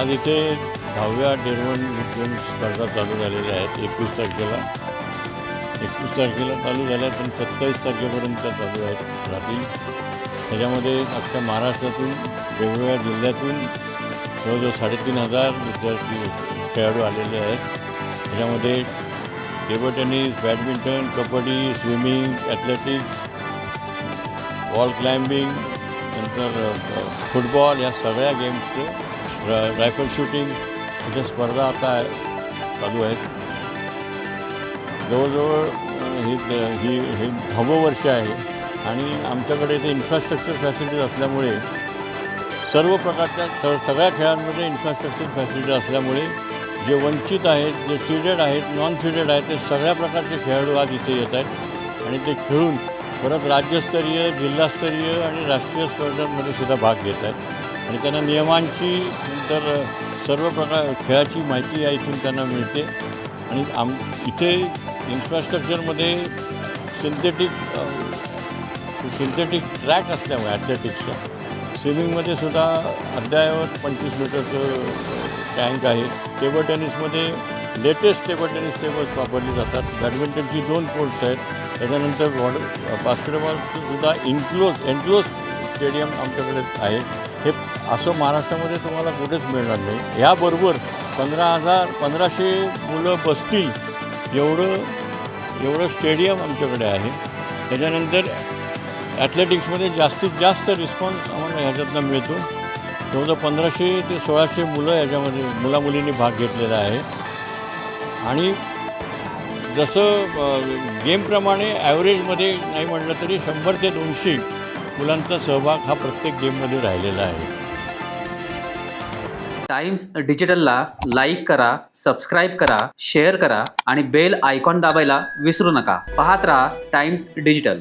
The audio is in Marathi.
आज इथे दहाव्या डेरवण गेम स्पर्धा चालू झालेल्या आहेत एकवीस तारखेला. एकवीस तारखेला चालू झाल्या पण सत्तावीस तारखेपर्यंत चालू आहेत राहतील. त्याच्यामध्ये अख्ख्या महाराष्ट्रातून वेगवेगळ्या जिल्ह्यातून जवळजवळ साडेतीन हजार विद्यार्थी खेळाडू आलेले आहेत. त्याच्यामध्ये table tennis badminton kabaddi swimming athletics wall climbing नंतर फुटबॉल या सगळ्या गेम्सचे र रायफल शूटिंग याच्या स्पर्धा आता चालू आहेत. जवळजवळ ही ही हे दहावं वर्ष आहे. आणि आमच्याकडे ते इन्फ्रास्ट्रक्चर फॅसिलिटीज असल्यामुळे सर्व प्रकारच्या स सगळ्या खेळांमध्ये इन्फ्रास्ट्रक्चर फॅसिलिटी असल्यामुळे जे वंचित आहेत जे सीडेड आहेत नॉन सीडेड आहेत ते सगळ्या प्रकारचे खेळाडू आज इथे येत आहेत. आणि ते खेळून परत राज्यस्तरीय जिल्हास्तरीय आणि राष्ट्रीय स्पर्धांमध्ये सुद्धा भाग घेत आहेत. आणि त्यांना नियमांची नंतर सर्व प्रकार खेळाची माहिती या इथून त्यांना मिळते. आणि आम इथे इन्फ्रास्ट्रक्चरमध्ये सिंथेटिक सिंथेटिक ट्रॅक असल्यामुळे ॲथलेटिक्सचा स्विमिंगमध्ये सुद्धा अद्ययावत पंचवीस मीटरचं टँक आहे. टेबल टेनिसमध्ये लेटेस्ट टेबल टेनिस टेबल्स वापरली जातात. बॅडमिंटनची दोन कोर्ट्स आहेत. त्याच्यानंतर वॉड बास्केटबॉलसुद्धा इन्क्लोज एन्क्लोज स्टेडियम आमच्याकडे आहे. हे असं महाराष्ट्रामध्ये तुम्हाला कुठेच मिळणार नाही. याबरोबर पंधरा हजार पंधराशे मुलं बसतील एवढं एवढं स्टेडियम आमच्याकडे आहे. त्याच्यानंतर ॲथलेटिक्समध्ये जास्तीत जास्त रिस्पॉन्स आम्हाला ह्याच्यातनं मिळतो. जवळजवळ पंधराशे ते सोळाशे मुलं याच्यामध्ये मुलामुलींनी भाग घेतलेला आहे. आणि जसं गेमप्रमाणे ॲव्हरेजमध्ये नाही म्हटलं तरी शंभर ते दोनशे मुलांचा सहभाग हा प्रत्येक गेममध्ये राहिलेला आहे. टाइम्स डिजिटलला लाईक करा सबस्क्राईब करा शेअर करा आणि बेल आयकॉन दाबायला विसरू नका. पाहत राहा टाइम्स डिजिटल.